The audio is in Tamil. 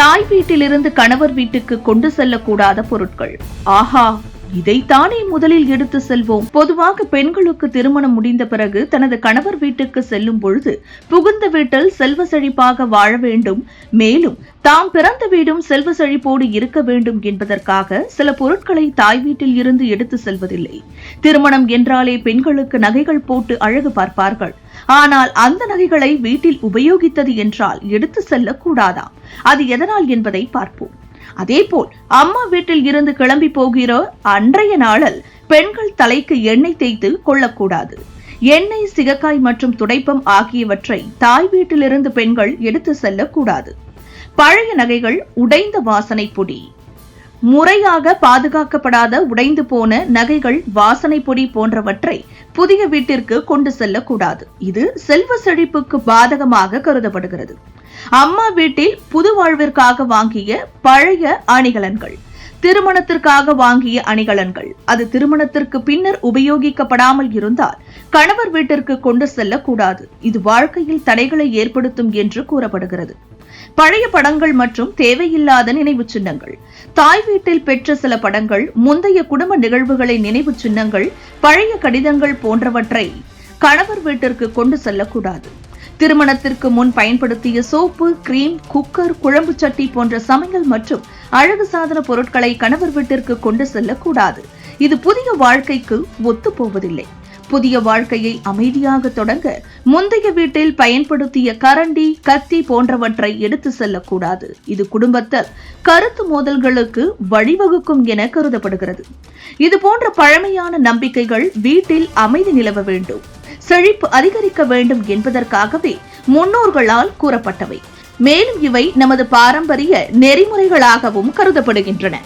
தாய் வீட்டிலிருந்து கணவர் வீட்டுக்கு கொண்டு செல்லக்கூடாத பொருட்கள். ஆஹா! இதைத்தானே முதலில் எடுத்து செல்வோம். பொதுவாக பெண்களுக்கு திருமணம் முடிந்த பிறகு தனது கணவர் வீட்டுக்கு செல்லும் பொழுது புகுந்த வீட்டில் செல்வ செழிப்பாக வாழ வேண்டும். மேலும் தாம் பிறந்த வீடும் செல்வ செழிப்போடு இருக்க வேண்டும் என்பதற்காக சில பொருட்களை தாய் வீட்டில் இருந்து எடுத்து செல்வதில்லை. திருமணம் என்றாலே பெண்களுக்கு நகைகள் போட்டு அழகு பார்ப்பார்கள். ஆனால் அந்த நகைகளை வீட்டில் உபயோகித்தது என்றால் எடுத்து செல்லக்கூடாதாம் அது எதனால் என்பதை பார்ப்போம். அதேபோல் அம்மா வீட்டில் இருந்து கிளம்பி போகிற அன்றைய நாளில் பெண்கள் தலைக்கு எண்ணெய் தேய்த்து கொள்ளக்கூடாது. எண்ணெய் சிகக்காய் மற்றும் துடைப்பம் ஆகியவற்றை தாய் வீட்டிலிருந்து பெண்கள் எடுத்து செல்லக்கூடாது. பழைய நகைகள் உடைந்த வாசனை பொடி. முறையாக பாதுகாக்கப்படாத உடைந்து போன நகைகள் வாசனை பொடி போன்றவற்றை புதிய வீட்டிற்கு கொண்டு செல்லக்கூடாது. இது செல்வ செழிப்புக்கு பாதகமாக கருதப்படுகிறது. அம்மா வீட்டில் புது வாழ்விற்காக வாங்கிய பழைய அணிகலன்கள் திருமணத்திற்காக வாங்கிய அணிகலன்கள் அது திருமணத்திற்கு பின்னர் உபயோகிக்கப்படாமல் இருந்தால் கணவர் வீட்டிற்கு கொண்டு செல்லக்கூடாது. இது வாழ்க்கையில் தடைகளை ஏற்படுத்தும் என்று கூறப்படுகிறது. பழைய படங்கள் மற்றும் தேவையில்லாத நினைவு சின்னங்கள். தாய் வீட்டில் பெற்ற சில படங்கள் முந்தைய குடும்ப நிகழ்வுகளை நினைவு சின்னங்கள் பழைய கடிதங்கள் போன்றவற்றை கணவர் வீட்டிற்கு கொண்டு செல்லக்கூடாது. திருமணத்திற்கு முன் பயன்படுத்திய சோப்பு கிரீம் குக்கர் குழம்பு சட்டி போன்ற சமையல் மற்றும் அழகு சாதன பொருட்களை கணவர் வீட்டிற்கு கொண்டு செல்லக்கூடாது. இது புதிய வாழ்க்கைக்கு ஒத்துப்போவதில்லை புதிய வாழ்க்கையை அமைதியாக தொடங்க முந்தைய வீட்டில் பயன்படுத்திய கரண்டி கத்தி போன்றவற்றை எடுத்து செல்லக்கூடாது. இது குடும்பத்தில் கருத்து மோதல்களுக்கு வழிவகுக்கும் என கருதப்படுகிறது. இது போன்ற பழமையான நம்பிக்கைகள் வீட்டில் அமைதி நிலவ வேண்டும். செழிப்பு அதிகரிக்க வேண்டும் என்பதற்காகவே முன்னோர்களால் கூறப்பட்டவை. மேலும் இவை நமது பாரம்பரிய நெறிமுறைகளாகவும் கருதப்படுகின்றன.